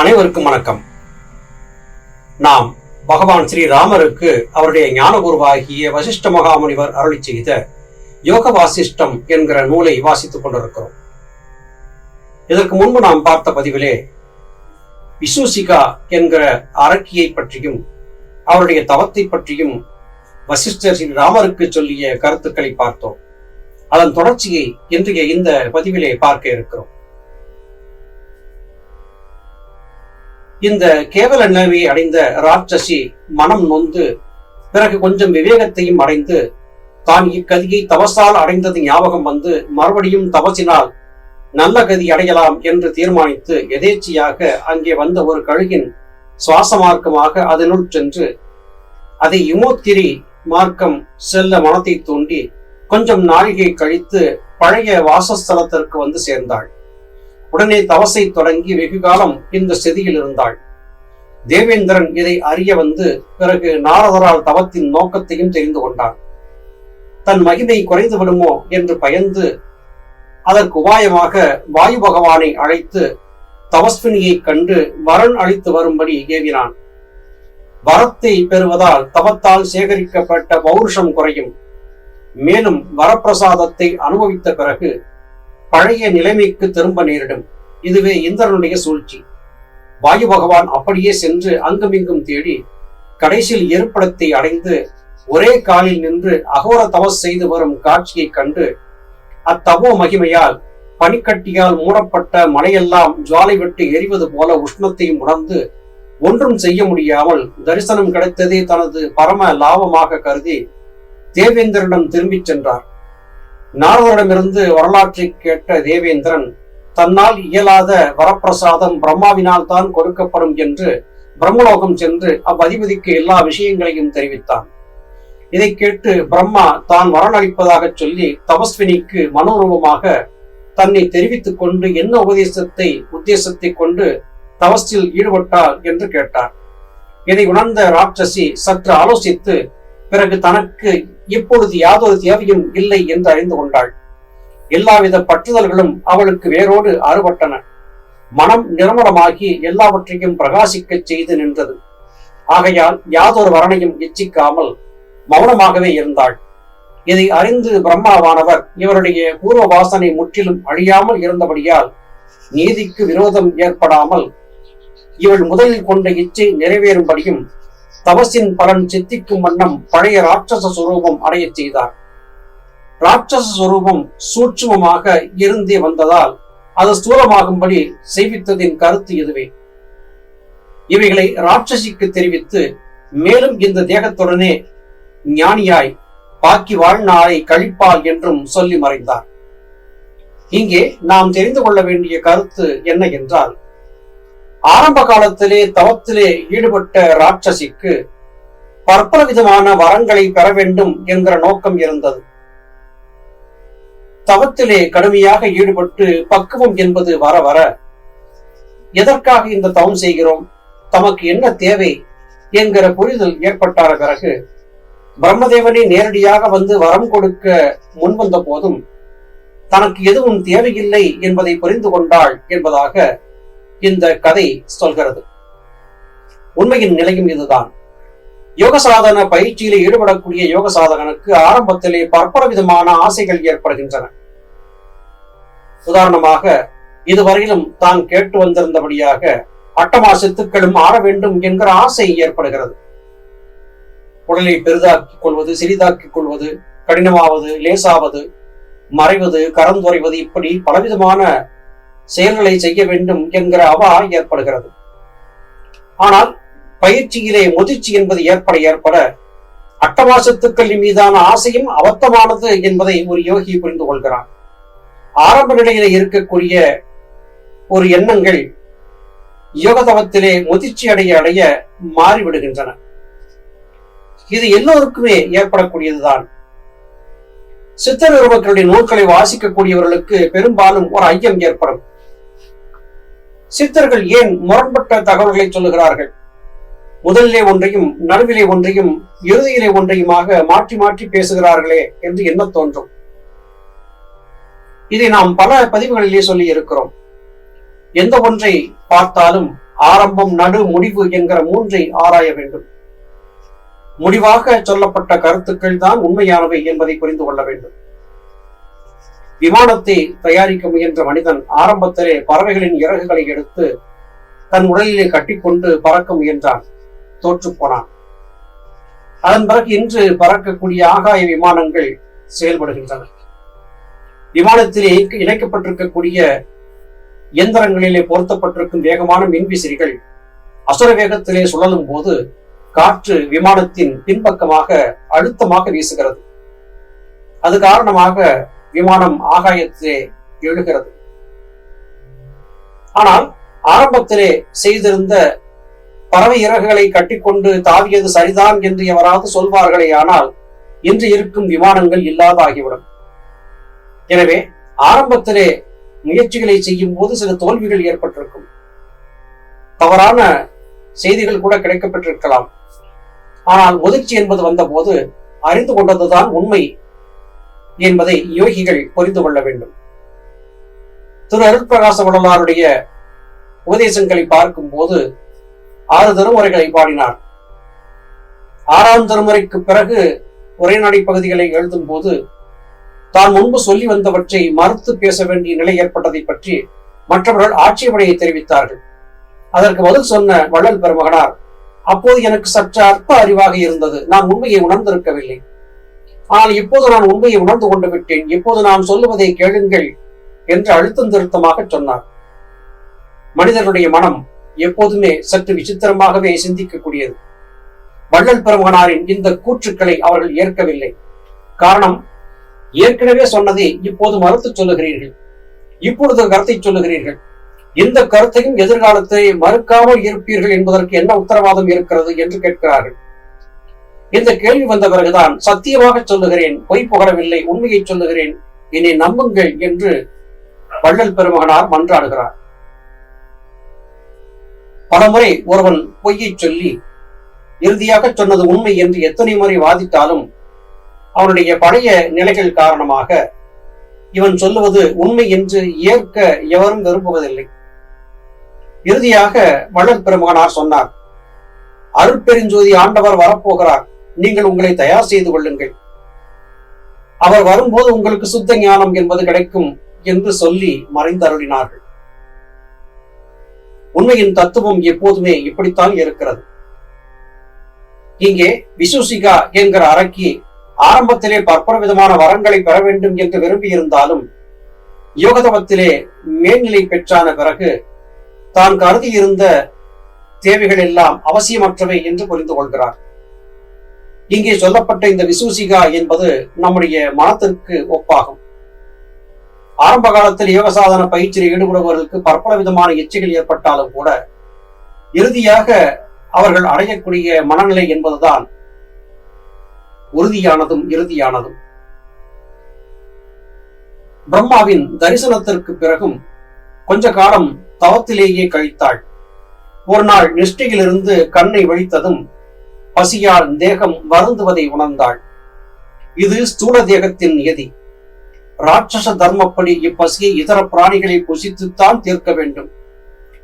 அனைவருக்கும் வணக்கம். நாம் பகவான் ஸ்ரீராமருக்கு அவருடைய ஞானகுருவாகிய வசிஷ்ட மகாமுனிவர் அருளி செய்த யோக வாசிஷ்டம் என்கிற நூலை வாசித்துக் கொண்டிருக்கிறோம். இதற்கு முன்பு நாம் பார்த்த பதிவிலே விசூசிகா என்கிற அரக்கியை பற்றியும் அவருடைய தவத்தை பற்றியும் வசிஷ்டர் ஸ்ரீ ராமருக்கு சொல்லிய கருத்துக்களை பார்த்தோம். அதன் தொடர்ச்சியை இன்றைய இந்த பதிவிலே பார்க்க இருக்கிறோம். இந்த கேவல நிலைமை அடைந்த ராட்சசி மனம் நொந்து பிறகு கொஞ்சம் விவேகத்தையும் அடைந்து தான் இக்கதியை தவசால் அடைந்தது ஞாபகம் வந்து மறுபடியும் தவசினால் நல்ல கதி அடையலாம் என்று தீர்மானித்து எதேச்சியாக அங்கே வந்த ஒரு கழுகின் சுவாச மார்க்கமாக அதனுள் சென்று அதை இமோத்திரி மார்க்கம் செல்ல மனத்தை தூண்டி கொஞ்சம் நாழிகை கழித்து பழைய வாசஸ்தலத்திற்கு வந்து சேர்ந்தாள். உடனே தவசை தொடங்கி வெகு காலம் இந்த ஸ்திதியில் இருந்தாள். தேவேந்திரன் இதை அறிய வந்து பிறகு நாரதரால் தவத்தின் நோக்கத்தையும் தெரிந்து கொண்டான். தன் மகிமை குறைந்து விடுமோ என்று பயந்து அதற்கு உபாயமாக வாயு பகவானை அழைத்து தவஸ்வினியை கண்டு வரன் அளித்து வரும்படி ஏவினான். வரத்தை பெறுவதால் தவத்தால் சேகரிக்கப்பட்ட பௌருஷம் குறையும். மேலும் வரப்பிரசாதத்தை அனுபவித்த பிறகு பழைய நிலைமைக்கு திரும்ப நேரிடும். இதுவே இந்திரனுடைய சூழ்ச்சி. வாயு பகவான் அப்படியே சென்று அங்குமிங்கும் தேடி கடைசியில் இருப்பிடத்தை அடைந்து ஒரே காலில் நின்று அகோர தவஸ் செய்து வரும் காட்சியை கண்டு அத்தவோ மகிமையால் பனிக்கட்டியால் மூடப்பட்ட மலையெல்லாம் ஜுவாலை விட்டு எரிவது போல உஷ்ணத்தையும் உணர்ந்து ஒன்றும் செய்ய முடியாமல் தரிசனம் கிடைத்ததே தனது பரம லாபமாக கருதி தேவேந்திரனிடம் திரும்பிச் சென்றார். நாரதரிடமிருந்து வரலாற்றை கேட்ட தேவேந்திரன் தன்னால் இயலாத வரப்பிரசாதம் பிரம்மாவினால் தான் கொடுக்கப்படும் என்று பிரம்மலோகம் சென்று அவ்வதிபதிக்கு எல்லா விஷயங்களையும் தெரிவித்தான். இதை கேட்டு பிரம்மா தான் வரனளிப்பதாக சொல்லி தபஸ்வினிக்கு மனோரூபமாக தன்னை தெரிவித்துக் கொண்டு என்ன உபதேசத்தை உத்தேசத்தை கொண்டு தவசில் ஈடுபட்டார் என்று கேட்டார். இதை உணர்ந்த ராட்சசி சற்று ஆலோசித்து பிறகு தனக்கு இப்பொழுது யாதொரு தேவையும் இல்லை என்று அறிந்து கொண்டாள். எல்லாவித பற்றுதல்களும் அவளுக்கு வேரோடு அறுபட்டன. மனம் நிர்மலமாகி எல்லாவற்றையும் பிரகாசிக்கச் செய்து நின்றது. ஆகையால் யாதொரு வரணையும் இச்சிக்காமல் மௌனமாகவே இருந்தாள். இதை அறிந்து பிரம்மாவானவர் இவருடைய பூர்வ வாசனை முற்றிலும் அழியாமல் இருந்தபடியால் நீதிக்கு விரோதம் ஏற்படாமல் இவள் முதலில் கொண்ட இச்சை நிறைவேறும்படியும் தவசின் பலன் சித்திக்கும் வண்ணம் பழைய ராட்சச சுரூபம் அடையச் செய்தார். ராட்சச சுரூபம் சூட்சுமமாக இருந்தே வந்ததால் அது ஸ்தூலமாகும்படி செய்வித்ததின் கருத்து இதுவே இவைகளை ராட்சசிக்கு தெரிவித்து மேலும் இந்த தேகத்துடனே ஞானியாய் பாக்கி வாழ்நாளை கழிப்பாள் என்றும் சொல்லி மறைந்தார். இங்கே நாம் தெரிந்து கொள்ள வேண்டிய கருத்து என்ன என்றால் ஆரம்ப காலத்திலே தவத்திலே ஈடுபட்ட ராட்சசிக்கு பற்பல விதமான வரங்களை பெற வேண்டும் என்கிற நோக்கம் இருந்தது. தவத்திலே கடுமையாக ஈடுபட்டு பக்குவம் என்பது வர வர எதற்காக இந்த தவம் செய்கிறோம்? தமக்கு என்ன தேவை? என்கிற புரிதல் ஏற்பட்டார பிறகு பிரம்மதேவனை நேரடியாக வந்து வரம் கொடுக்க முன்வந்த போதும் தனக்கு எதுவும் தேவையில்லை என்பதை புரிந்து கொண்டாள் என்பதாக இந்த கதை சொல்கிறது. உண்மையின் நிலையும் இதுதான். யோக சாதன பயிற்சியில் ஈடுபடக்கூடிய யோக சாதகனுக்கு ஆரம்பத்திலே பற்பல விதமான ஆசைகள் ஏற்படுகின்றன. உதாரணமாக இதுவரையிலும் தான் கேட்டு வந்திருந்தபடியாக அட்டமா சித்துக்களும் ஆட வேண்டும் என்கிற ஆசை ஏற்படுகிறது. உடலை பெரிதாக்கிக் கொள்வது சிறிதாக்கிக் கொள்வது கடினமாவது லேசாவது மறைவது கரந்துரைவது இப்படி பலவிதமான செயல்களை செய்ய வேண்டும் என்கிற அவா ஏற்படுகிறது. ஆனால் பயிற்சியிலே முதிர்ச்சி என்பது ஏற்பட ஏற்பட அட்டவாசத்துக்களின் மீதான ஆசையும் அவத்தமானது என்பதை ஒரு யோகி புரிந்து கொள்கிறான். ஆரம்ப நிலையில இருக்கக்கூடிய ஒரு எண்ணங்கள் யோகதவத்திலே முதிர்ச்சி அடைய அடைய மாறிவிடுகின்றன. இது எல்லோருக்குமே ஏற்படக்கூடியதுதான். சித்தர் உருவக்களுடைய நூல்களை வாசிக்கக்கூடியவர்களுக்கு பெரும்பாலும் ஒரு ஐயம் ஏற்படும். சித்தர்கள் ஏன் முரண்பட்ட தகவல்களை சொல்லுகிறார்கள்? முதலிலே ஒன்றையும் நடுவிலே ஒன்றையும் இறுதியிலே ஒன்றையுமாக மாற்றி மாற்றி பேசுகிறார்களே என்று என்ன தோன்றும்? இதை நாம் பல பதிவுகளிலே சொல்லி இருக்கிறோம் எந்த ஒன்றை பார்த்தாலும் ஆரம்பம் நடு முடிவு என்கிற மூன்றை ஆராய வேண்டும். முடிவாக சொல்லப்பட்ட கருத்துக்கள் தான் உண்மையானவை என்பதை புரிந்து கொள்ள வேண்டும். விமானத்தை தயாரிக்க முயன்ற மனிதன் ஆரம்பத்திலே பறவைகளின் இறகுகளை எடுத்து தன் உடலிலே கட்டிக்கொண்டு பறக்க முயன்றான். தோற்று போனான். அதன் பிறகு இன்று பறக்கக்கூடிய ஆகாய விமானங்கள் செயல்படுகின்றன. விமானத்திலே இணைக்கப்பட்டிருக்கக்கூடிய இயந்திரங்களிலே பொருத்தப்பட்டிருக்கும் வேகமான மின்விசிறிகள் அசுர வேகத்திலே சுழலும் போது காற்று விமானத்தின் பின்பக்கமாக அழுத்தமாக வீசுகிறது. அது காரணமாக விமானம் ஆகாயத்திலே எழுகிறது. ஆனால் ஆரம்பத்திலே செய்திருந்த பறவை இறகுகளை கட்டிக்கொண்டு தாவியது சரிதான் என்று எவராது சொல்வார்களே ஆனால் இன்று இருக்கும் விமானங்கள் இல்லாத ஆகிவிடும் எனவே ஆரம்பத்திலே முயற்சிகளை செய்யும் போது சில தோல்விகள் ஏற்பட்டிருக்கும். தவறான செய்திகள் கூட கிடைக்கப்பட்டிருக்கலாம். ஆனால் முதிர்ச்சி என்பது வந்தபோது அறிந்து கொண்டதுதான் உண்மை என்பதை யோகிகள் புரிந்து கொள்ள வேண்டும். திரு அருட்பிரகாச வள்ளலாருடைய உபதேசங்களை பார்க்கும் போது ஆறு திருமுறைகளை பாடினார். ஆறாம் திருமுறைக்கு பிறகு உரைநடை பகுதிகளை எழுதும் போது தான் முன்பு சொல்லி வந்தவற்றை மறுத்து பேச வேண்டிய நிலை ஏற்பட்டதை பற்றி மற்றவர்கள் ஆட்சேபனையை தெரிவித்தார்கள். அதற்கு பதில் சொன்ன வள்ளல் பெருமகனார் அப்போது எனக்கு சற்று அற்ப அறிவாக இருந்தது. நான் உண்மையை உணர்ந்திருக்கவில்லை. ஆனால் இப்போது நான் உண்மையை உணர்ந்து கொண்டு விட்டேன். இப்போது நான் சொல்லுவதை கேளுங்கள் என்று அழுத்தம் திருத்தமாக சொன்னார். மனிதனுடைய மனம் எப்போதுமே சற்று விசித்திரமாகவே சிந்திக்கக்கூடியது. வள்ளல் பெருமகனாரின் இந்த கூற்றுக்களை அவர்கள் ஏற்கவில்லை. காரணம் ஏற்கனவே சொன்னதை இப்போது மறுத்து சொல்லுகிறீர்கள். இப்பொழுது கருத்தை சொல்லுகிறீர்கள். இந்த கருத்தையும் எதிர்காலத்தை மறுக்காமல் இருப்பீர்கள் என்பதற்கு என்ன உத்தரவாதம் இருக்கிறது என்று கேட்கிறார்கள். இந்த கேள்வி வந்த பிறகுதான் சத்தியமாக சொல்லுகிறேன் பொய் புகழவில்லை உண்மையை சொல்லுகிறேன் என்னை நம்புங்கள் என்று வள்ளல் பெருமகனார் மன்றாடுகிறார். பலமுறை ஒருவன் பொய்யை சொல்லி இறுதியாக சொன்னது உண்மை என்று எத்தனை முறை வாதிட்டாலும் அவனுடைய பழைய நிலைகள் காரணமாக இவன் சொல்லுவது உண்மை என்று ஏற்க எவரும் விரும்புவதில்லை. இறுதியாக வள்ளல் பெருமகனார் சொன்னார் அருட்பெருஞ்சோதி ஆண்டவர் வரப்போகிறார். நீங்கள் உங்களை தயார் செய்து கொள்ளுங்கள். அவர் வரும்போது உங்களுக்கு சுத்த ஞானம் என்பது கிடைக்கும் என்று சொல்லி மறைந்தருளினார்கள். உண்மையின் தத்துவம் எப்போதுமே இப்படித்தான் இருக்கிறது. இங்கே விசுசிகா என்கிற அரக்கி ஆரம்பத்திலே பற்பல விதமான வரங்களை பெற வேண்டும் என்று விரும்பி இருந்தாலும் யோகதவத்திலே மேல்நிலை பெற்றான பிறகு தான் கருதியிருந்த தேவைகள் எல்லாம் அவசியமற்றவை என்று புரிந்து கொள்கிறார். இங்கே சொல்லப்பட்ட இந்த விசூசிகா என்பது நம்முடைய மனத்திற்கு ஒப்பாகும். ஆரம்ப காலத்தில் யோகசாதன பயிற்சியில் ஈடுபடுபவர்களுக்கு பற்பல விதமான எச்சைகள் ஏற்பட்டாலும் கூட இறுதியாக அவர்கள் அடையக்கூடிய மனநிலை என்பதுதான் உறுதியானதும் இறுதியானதும். பிரம்மாவின் தரிசனத்திற்கு பிறகும் கொஞ்ச காலம் தவத்திலேயே கழித்தாள். ஒரு நாள் நிஷ்டையிலிருந்து கண்ணை வழித்ததும் பசியால் தேகம் வருந்துவதை உணர்ந்தாள். இது ஸ்தூல தேகத்தின் நியதி. ராட்சச தர்மப்படி இப்பசியை இதர பிராணிகளை புசித்துத்தான் தீர்க்க வேண்டும்.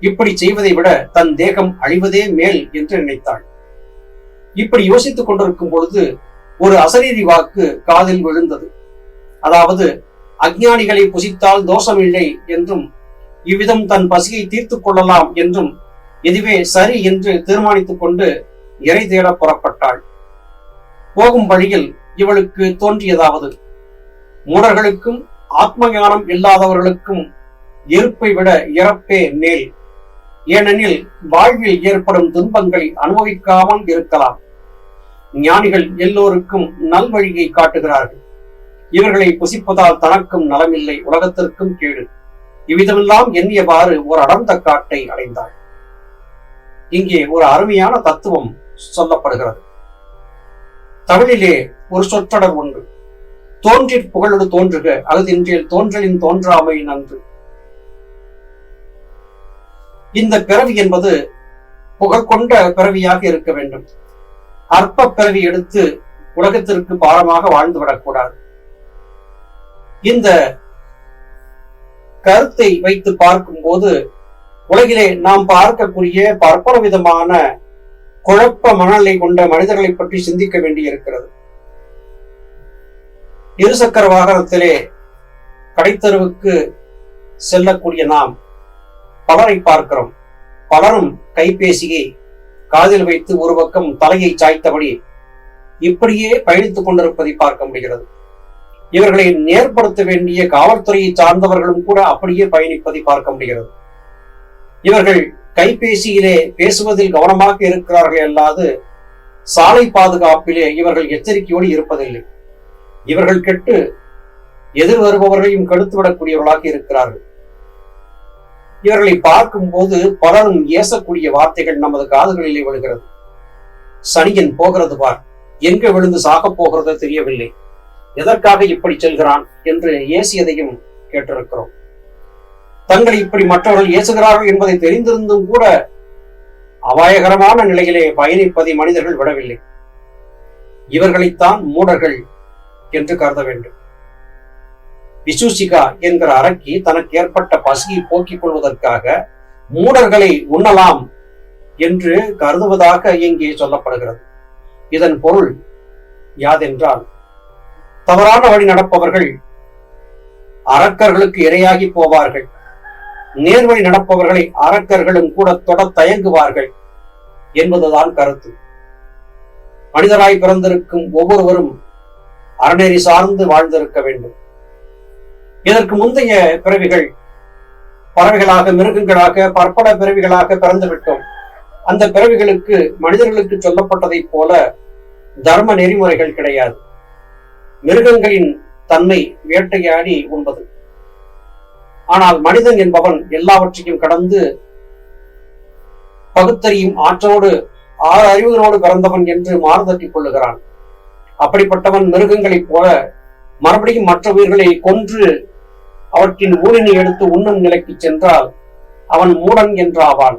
இப்படி செய்வதை விட தன் தேகம் அழிவதே மேல் என்று நினைத்தாள். இப்படி யோசித்துக் கொண்டிருக்கும் பொழுது ஒரு அசரீரி வாக்கு காதில் விழுந்தது. அதாவது அஜ்ஞானிகளை புசித்தால் தோஷமில்லை என்றும் இவ்விதம் தன் பசியை தீர்த்து கொள்ளலாம் என்றும் இதுவே சரி என்று தீர்மானித்துக் கொண்டு இறை தேட புறப்பட்டாள். போகும் வழியில் இவளுக்கு தோன்றியதாவது மூடர்களுக்கும் ஆத்ம ஞானம் இல்லாதவர்களுக்கும் இருப்பை விட இறப்பே மேல். ஏனெனில் வாழ்வில் ஏற்படும் துன்பங்களை அனுபவிக்காமல் இருக்கலாம். ஞானிகள் எல்லோருக்கும் நல்வழியை காட்டுகிறார்கள். இவர்களை புசிப்பதால் தனக்கும் நலமில்லை உலகத்திற்கும் கேடு. இவ்விதமெல்லாம் எண்ணியவாறு ஒரு அடர்ந்த காட்டை அடைந்தாள். இங்கே ஒரு அருமையான தத்துவம் சொல்லப்படுகிறது. தமிழிலே ஒரு சொற்றொடர் ஒன்று தோன்றிற் புகழோடு தோன்றுக அகுதின்றில் தோன்றலின் தோன்றாமை நன்று. இந்த பிறவி என்பது புகழ்கொண்ட பிறவியாக இருக்க வேண்டும். அற்ப பிறவி எடுத்து உலகத்திற்கு பாரமாக வாழ்ந்து விடக்கூடாது. இந்த கருத்தை வைத்து பார்க்கும்போது உலகிலே நாம் பார்க்கக்கூடிய பற்பல விதமான குழப்ப மனநிலை கொண்ட மனிதர்களை பற்றி சிந்திக்க வேண்டியிருக்கிறது. இருசக்கர வாகனத்திலே கடைத்தருவுக்கு செல்லக்கூடிய நாம் பலரை பார்க்கிறோம். பலரும் கைபேசியை காதில் வைத்து ஒரு பக்கம் தலையை சாய்த்தபடி இப்படியே பயணித்துக் கொண்டிருப்பதை பார்க்க முடிகிறது. இவர்களை நேர்படுத்த வேண்டிய காவல்துறையை சார்ந்தவர்களும் கூட அப்படியே பயணிப்பதை பார்க்க முடிகிறது. இவர்கள் கைபேசியிலே பேசுவதில் கவனமாக இருக்கிறார்கள் அல்லாது சாலை பாதுகாப்பிலே இவர்கள் எச்சரிக்கையோடு இருப்பதில்லை. இவர்கள் கெட்டு எதிர் வருபவர்களையும் கெடுத்துவிடக்கூடியவர்களாக இருக்கிறார்கள். இவர்களை பார்க்கும் போது பலரும் ஏசக்கூடிய வார்த்தைகள் நமது காதுகளிலே விழுகிறது. சனியன் போகிறது பார் எங்க விழுந்து சாகப் போகிறதோ தெரியவில்லை. எதற்காக இப்படி செல்கிறான் என்று ஏசியதையும் கேட்டிருக்கிறோம். தங்களை இப்படி மற்றவர்கள் ஏசுகிறார்கள் என்பதை தெரிந்திருந்தும் கூட அபாயகரமான நிலையிலே பயணிப்பதை மனிதர்கள் விடவில்லை. இவர்களைத்தான் மூடர்கள் என்று கருத வேண்டும். விசூசிகா என்கிற அரக்கி தனக்கு ஏற்பட்ட பசியை போக்கிக் கொள்வதற்காக மூடர்களை உண்ணலாம் என்று கருதுவதாக இங்கே சொல்லப்படுகிறது. இதன் பொருள் யாதென்றால் தவறான வழி நடப்பவர்கள் அரக்கர்களுக்கு இரையாகி போவார்கள். நேர்வழி நடப்பவர்களை அரக்கர்களும் கூட தொட தயங்குவார்கள் என்பதுதான் கருத்து. மனிதராய் பிறந்திருக்கும் ஒவ்வொருவரும் அறநெறி சார்ந்து வாழ்ந்திருக்க வேண்டும். இதற்கு முந்தைய பிறவிகள் பறவைகளாக மிருகங்களாக பற்பல பிறவிகளாக பிறந்துவிட்டோம். அந்த பிறவிகளுக்கு மனிதர்களுக்கு சொல்லப்பட்டதைப் போல தர்ம நெறிமுறைகள் கிடையாது. மிருகங்களின் தன்மை வேட்டையாடி உண்பது. ஆனால் மனிதன் என்பவன் எல்லாவற்றையும் கடந்து பகுத்தறியும் ஆற்றோடு ஆறு அறிவுகளோடு பிறந்தவன் என்று மாறுதட்டிக் கொள்ளுகிறான். அப்படிப்பட்டவன் மிருகங்களைப் போல மறுபடியும் மற்ற உயிர்களை கொன்று அவற்றின் ஊழினை எடுத்து உண்ணும் நிலைக்கு சென்றால் அவன் மூடன் என்றாவான்.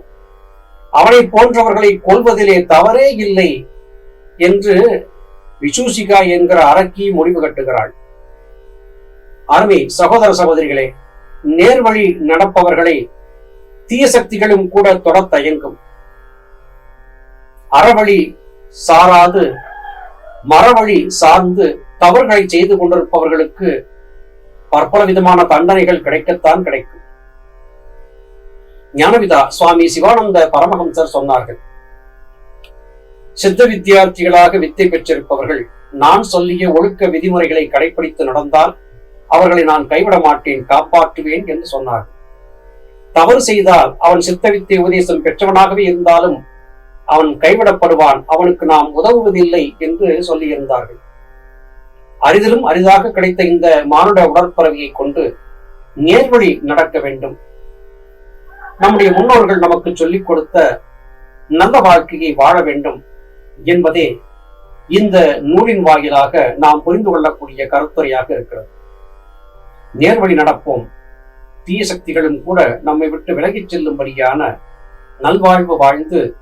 அவனை போன்றவர்களை கொள்வதிலே தவறே இல்லை என்று விசூசிகா என்கிற அரக்கி முடிவு கட்டுகிறாள். அருமை சகோதர சகோதரிகளே நேர்வழி நடப்பவர்களை தீய சக்திகளும் கூட தொட தயங்கும் அறவழி சாராது மரவழி சார்ந்து தவறுகளை செய்து கொண்டிருப்பவர்களுக்கு பற்பல விதமான தண்டனைகள் கிடைக்கத்தான் கிடைக்கும். ஞானவிதா சுவாமி சிவானந்த பரமஹம்சர் சொன்னார்கள் சித்த வித்தியார்த்திகளாக வித்தை பெற்றிருப்பவர்கள் நான் சொல்லிய ஒழுக்க விதிமுறைகளை கடைபிடித்து நடந்தால் அவர்களை நான் கைவிட மாட்டேன் காப்பாற்றுவேன் என்று சொன்னார். தவறு செய்தால் அவன் சித்தவித்தை உபதேசம் பெற்றவனாகவே இருந்தாலும் அவன் கைவிடப்படுவான் அவனுக்கு நாம் உதவுவதில்லை என்று சொல்லியிருந்தார்கள். அரிதிலும் அரிதாக கிடைத்த இந்த மானுட உடற்பறவையை கொண்டு நேர்வழி நடக்க வேண்டும். நம்முடைய முன்னோர்கள் நமக்கு சொல்லிக் கொடுத்த நல்ல வாழ்க்கையை வாழ வேண்டும் என்பதே இந்த நூலின் வாயிலாக நாம் புரிந்து கொள்ளக்கூடிய கருத்துரையாக இருக்கிறது. நேர்வழி நடப்போம். தீய சக்திகளும் கூட நம்மை விட்டு விலகிச் செல்லும்படியான நல்வாழ்வு வாழ்ந்து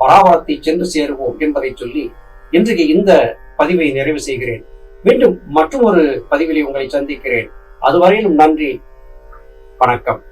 பராபரத்தை சென்று சேருவோம் என்பதை சொல்லி இன்றைக்கு இந்த பதிவை நிறைவு செய்கிறேன். மீண்டும் மற்றொரு பதிவிலே உங்களை சந்திக்கிறேன். அதுவரையிலும் நன்றி. வணக்கம்.